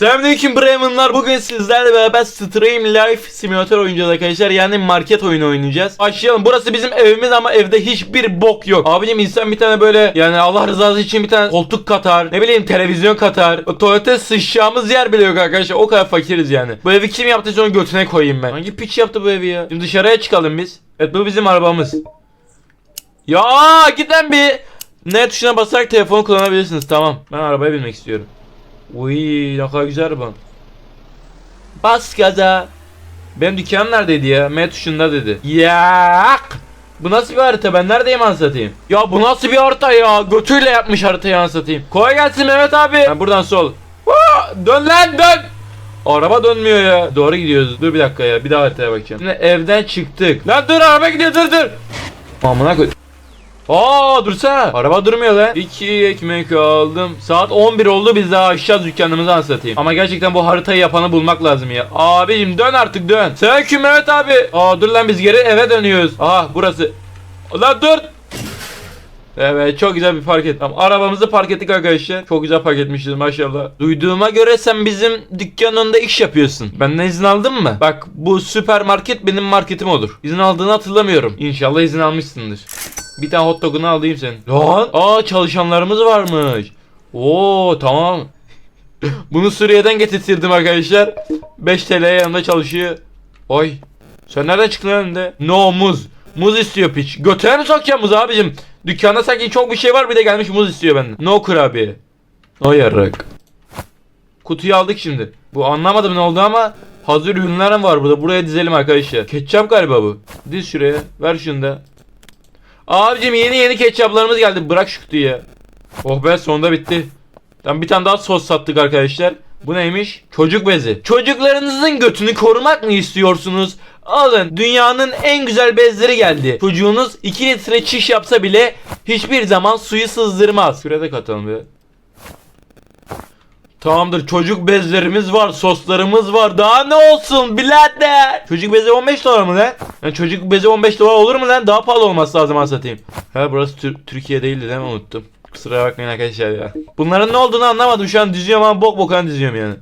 Selamünaleyküm Bremen'lar. Bugün sizlerle beraber Stream Life Simulator oynayacağız arkadaşlar. Yani market oyunu oynayacağız. Başlayalım. Burası bizim evimiz ama evde hiçbir bok yok. Abicim insan bir tane böyle yani Allah rızası için bir tane koltuk katar. Ne bileyim televizyon katar. Tuvalete sıçacağımız yer bile yok arkadaşlar. O kadar fakiriz yani. Bu evi kim yaptıysa onu götüne koyayım ben. Hangi piç yaptı bu evi ya? Şimdi dışarıya çıkalım biz. Evet bu bizim arabamız. Ya giden bir ne tuşuna basarak telefonu kullanabilirsiniz. Tamam. Ben arabaya binmek istiyorum. Uy ne kadar güzel araba. Bas gaza. Benim dükkanım neredeydi ya? M tuşunda dedi. Yak. Bu nasıl bir harita? Ben neredeyim anlatayım? Ya bu nasıl bir harita ya? Götüyle yapmış haritayı anlatayım. Kolay gelsin Mehmet abi. Ben buradan sol. Aa, dön lan dön. Araba dönmüyor ya. Doğru gidiyoruz. Dur bir dakika ya. Bir daha haritaya bakacağım. Şimdi evden çıktık. Lan dur araba gidiyor dur dur. Amına koy. Aa dursana. Araba durmuyor lan. İki ekmek aldım. Saat 11 oldu biz daha aşağı dükkanımızı anlatayım. Ama gerçekten bu haritayı yapanı bulmak lazım ya. Abicim dön artık dön. Sen kim Mehmet abi? Aa dur lan biz geri eve dönüyoruz. Aha burası. Lan dur. Evet çok güzel bir park ettim. Arabamızı park ettik arkadaşlar. Çok güzel park etmişiz maşallah. Duyduğuma göre sen bizim dükkanında iş yapıyorsun. Benden izin aldın mı? Bak bu süpermarket benim marketim olur. İzin aldığını hatırlamıyorum. İnşallah izin almışsındır. Bir tane hot dog'unu alayım senin. Lan! Aa çalışanlarımız varmış. Oo tamam. Bunu Suriye'den getirtirdim arkadaşlar. 5 TL'ye yanında çalışıyor. Oy. Sen nereden çıktın önünde? No muz. Muz istiyor piç. Götüne mi sokacağım muz abicim? Dükkanda sanki çok bir şey var bir de gelmiş muz istiyor benden. No kurabiye. O yarrak. Kutuyu aldık şimdi. Bu anlamadım ne oldu ama hazır ürünler var burada. Buraya dizelim arkadaşlar. Ketçap galiba bu. Diz şuraya. Ver şunu da. Abicim yeni yeni ketçaplarımız geldi. Bırak şu kutuyu. Oh be sonunda bitti. Tam bir tane daha sos sattık arkadaşlar. Bu neymiş? Çocuk bezi. Çocuklarınızın götünü korumak mı istiyorsunuz? Alın dünyanın en güzel bezleri geldi. Çocuğunuz 2 litre çiş yapsa bile hiçbir zaman suyu sızdırmaz. Şuraya da katalım bir. Tamamdır çocuk bezlerimiz var, soslarımız var. Daha ne olsun birader? Çocuk bezi 15 dolar mı lan? Yani çocuk bezi 15 dolar olur mu lan? Daha pahalı olması lazım ha satayım. Ha burası Tür- Türkiye değildi değil mi? Unuttum. Kusura bakmayın arkadaşlar ya. Bunların ne olduğunu anlamadım. Şu an diziyorum ama bok bokan diziyorum yani.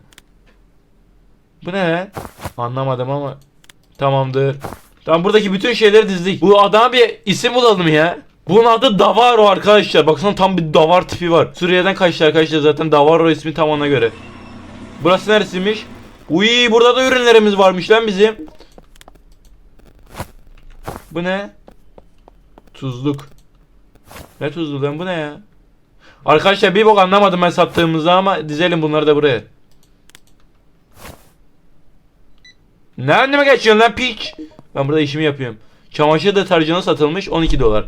Bu ne lan? Anlamadım ama. Tamamdır. Tamam buradaki bütün şeyleri dizdik. Bu adama bir isim bulalım ya. Bunun adı Davaro arkadaşlar. Baksana tam bir davar tipi var. Suriye'den kaçtı arkadaşlar zaten Davaro ismi tam ona göre. Burası neresiymiş? Uy burada da ürünlerimiz varmış lan bizim. Bu ne? Tuzluk. Ne tuzlu lan bu ne ya? Arkadaşlar bir bok anlamadım ben sattığımızda ama dizelim bunları da buraya. Ne önüme geçiyorsun lan piç? Ben burada işimi yapıyorum. Çamaşır deterjanı satılmış 12 dolar.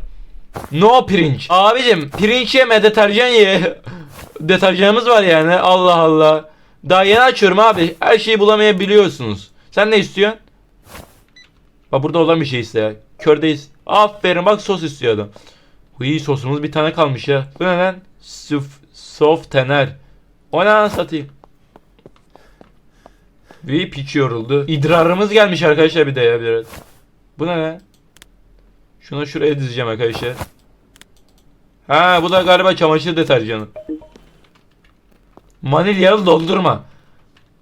No pirinç. Abicim pirinç yeme deterjan ye. Deterjanımız var yani Allah Allah. Daha yeni açıyorum abi. Her şeyi bulamayabiliyorsunuz. Sen ne istiyorsun? Bak burada olan bir şey iste ya. Kördeyiz. Aferin bak sos istiyor adam. Sosumuz bir tane kalmış ya. Bu ne lan? Suf, soft tener. O ne lan satayım? Ve piç yoruldu. İdrarımız gelmiş arkadaşlar bir de ya biraz. Bu ne lan? Şunu şuraya dizeceğim arkadaşlar. Ha bu da galiba çamaşır deterjanı. Manilyalı dondurma.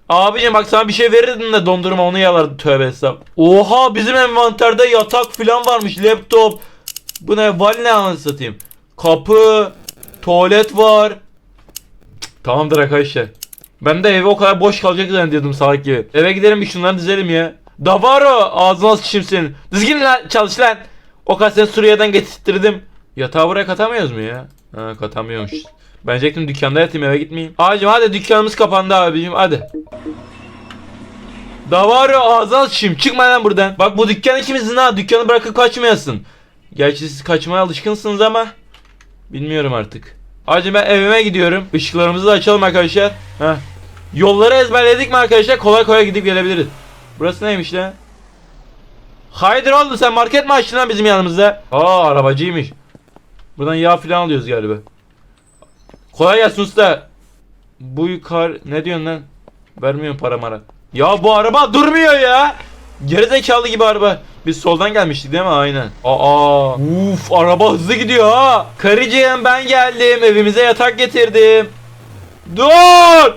Abicim bak sana bir şey verirdim de dondurma onu yalardı tövbe hesap. Oha bizim envanterde yatak falan varmış laptop. Bu ne val ne anasını satayım. Kapı, tuvalet var. Cık, Tamamdır arkadaşlar. Ben de eve o kadar boş kalacak zannediyordum salak gibi. Eve gidelim bir şunları dizelim ya. Davaro ağzına sıçayım senin. Dizgin lan çalış lan. O kadar seni Suriye'den getirttirdim. Yatağı buraya katamıyoruz mu ya? Ha katamıyormuş. Ben diyecektim dükkanda yatayım eve gitmeyeyim. Abicim hadi dükkanımız kapandı abicim hadi. Davaro ağzına sıçayım çıkma lan buradan. Bak bu dükkan ikimizin ha dükkanı bırakıp kaçmayasın. Gerçi siz kaçmaya alışkınsınız ama bilmiyorum artık. Hacı ben evime gidiyorum. Işıklarımızı da açalım arkadaşlar. Heh. Yolları ezberledik mi arkadaşlar? Kolay kolay gidip gelebiliriz. Burası neymiş lan? Haydır oldu sen market mi açtın lan bizim yanımızda? Aa arabacıymış. Buradan yağ falan alıyoruz galiba. Kolay gelsin usta. Bu yukarı ne diyorsun lan? Vermiyorum para mara. Ya bu araba durmuyor ya. Gerizekalı gibi araba. Biz soldan gelmiştik değil mi? Aynen. Aa, uf araba hızlı gidiyor ha. Karıcığım ben geldim. Evimize yatak getirdim. Dur!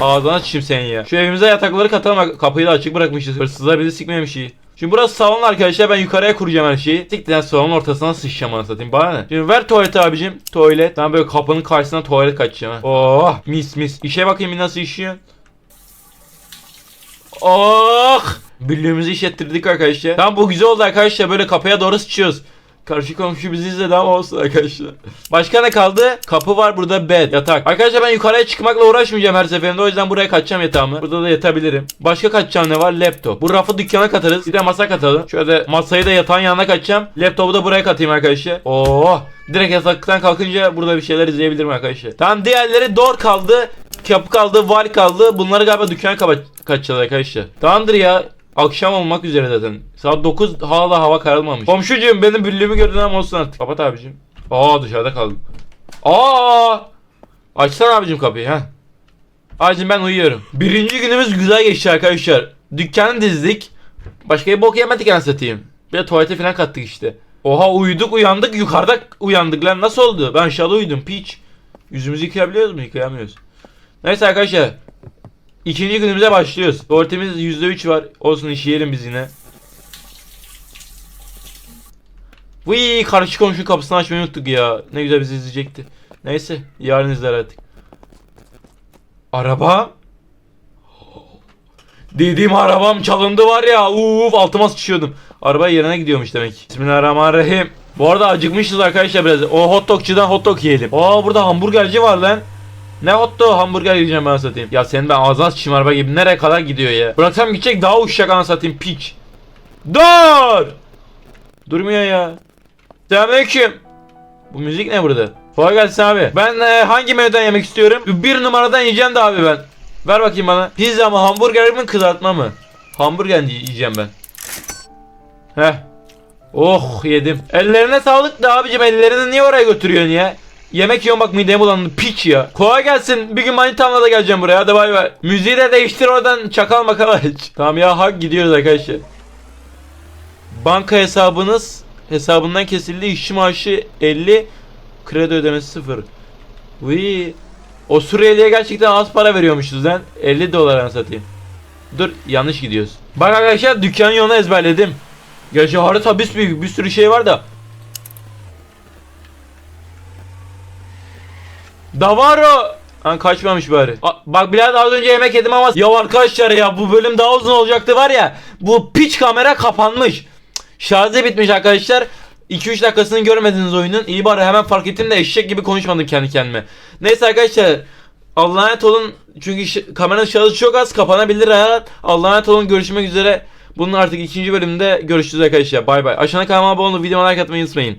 Ağzına sıçayım senin ya. Şu evimize yatakları katalım. Kapıyı da açık bırakmışız. Hırsızlar bizi sikmemiş iyi. Şimdi burası salon arkadaşlar ben yukarıya kuracağım her şeyi. Siktir salonun ortasına sıçacağım anasını satayım bana ne? Şimdi ver tuvaleti abicim. Tuvalet. Ben böyle kapının karşısına tuvalet kaçacağım. Oh mis mis. İşe bakayım nasıl işiyor. Oh! Büllüğümüzü işlettirdik arkadaşlar. Tamam bu güzel oldu arkadaşlar. Böyle kapıya doğru sıçıyoruz. Karşı komşu bizi izledi ama olsun arkadaşlar. Başka ne kaldı? Kapı var burada bed, yatak. Arkadaşlar ben yukarıya çıkmakla uğraşmayacağım her seferinde. O yüzden buraya kaçacağım yatağımı. Burada da yatabilirim. Başka kaçacağım ne var? Laptop. Bu rafı dükkana katarız. Bir de masa katalım. Şöyle masayı da yatağın yanına kaçacağım. Laptopu da buraya katayım arkadaşlar. Oo! Direkt yataktan kalkınca burada bir şeyler izleyebilirim arkadaşlar. Tamam diğerleri door kaldı. Kapı kaldı, wall kaldı. Bunları galiba dükkana kaçacağız arkadaşlar. Tamamdır ya. Akşam olmak üzere zaten. Saat 9 hala hava kararmamış. Komşucuğum benim büllüğümü gördün ama olsun artık. Kapat abicim. Aa dışarıda kaldım. Aa! Açsana abicim kapıyı ha. Abicim ben uyuyorum. Birinci günümüz güzel geçti arkadaşlar. Dükkanı dizdik. Başka bir bok yemedik anasını satayım. Bir de tuvalete falan kattık işte. Oha uyuduk uyandık yukarıda uyandık lan nasıl oldu? Ben aşağıda uyudum piç. Yüzümüzü yıkayabiliyoruz mu? Yıkayamıyoruz. Neyse arkadaşlar. İkinci günümüze başlıyoruz. Tuvaletimiz %3 var. Olsun işleyelim biz yine. Vıy karşı komşu kapısını açmayı unuttuk ya. Ne güzel bizi izleyecekti. Neyse yarın izler artık. Araba. Dediğim arabam çalındı var ya. Uf altıma sıçıyordum. Araba yerine gidiyormuş demek. Bismillahirrahmanirrahim. Bu arada acıkmışız arkadaşlar biraz. O hot dogçudan hot dog yiyelim. Aa burada hamburgerci var lan. Ne hot dog hamburger yiyeceğim ben satayım. Ya senin ben ağzına sıçayım araba gibi nereye kadar gidiyor ya. Bıraksam gidecek daha uçacak ana satayım piç. Dur! Durmuyor ya. Selamünaleyküm. Bu müzik ne burada? Kolay gelsin abi. Ben e, hangi menüden yemek istiyorum? Bir numaradan yiyeceğim de abi ben. Ver bakayım bana. Pizza mı, hamburger mi, kızartma mı? Hamburger yiyeceğim ben. Heh. Oh yedim. Ellerine sağlık da abicim ellerini niye oraya götürüyorsun ya? Yemek yiyorum bak midem bulandı piç ya. Kolay gelsin. Bir gün manitamla da geleceğim buraya. Hadi bay bay. Müziği de değiştir oradan çakal makal aç. Tamam ya hak gidiyoruz arkadaşlar. Banka hesabınız hesabından kesildi. İşçi maaşı 50. Kredi ödemesi 0. Vii. O Suriyeli'ye gerçekten az para veriyormuşuz lan. 50 dolara satayım. Dur yanlış gidiyoruz. Bak arkadaşlar dükkanın yolunu ezberledim. Gerçi harita bir, bir, bir sürü şey var da. Davaro. Han kaçmamış bari. A- bak biraz az önce yemek yedim ama ya arkadaşlar ya bu bölüm daha uzun olacaktı var ya. Bu piç kamera kapanmış. Şarjı bitmiş arkadaşlar. 2-3 dakikasını görmediniz oyunun. İyi bari hemen fark ettim de eşek gibi konuşmadım kendi kendime. Neyse arkadaşlar. Allah'a emanet olun. Çünkü kameranın şarjı çok az kapanabilir hayat. Allah'a emanet olun. Görüşmek üzere. Bunun artık ikinci bölümde görüşürüz arkadaşlar. Bay bay. Aşağıda kanalıma abone olup videoma like atmayı unutmayın.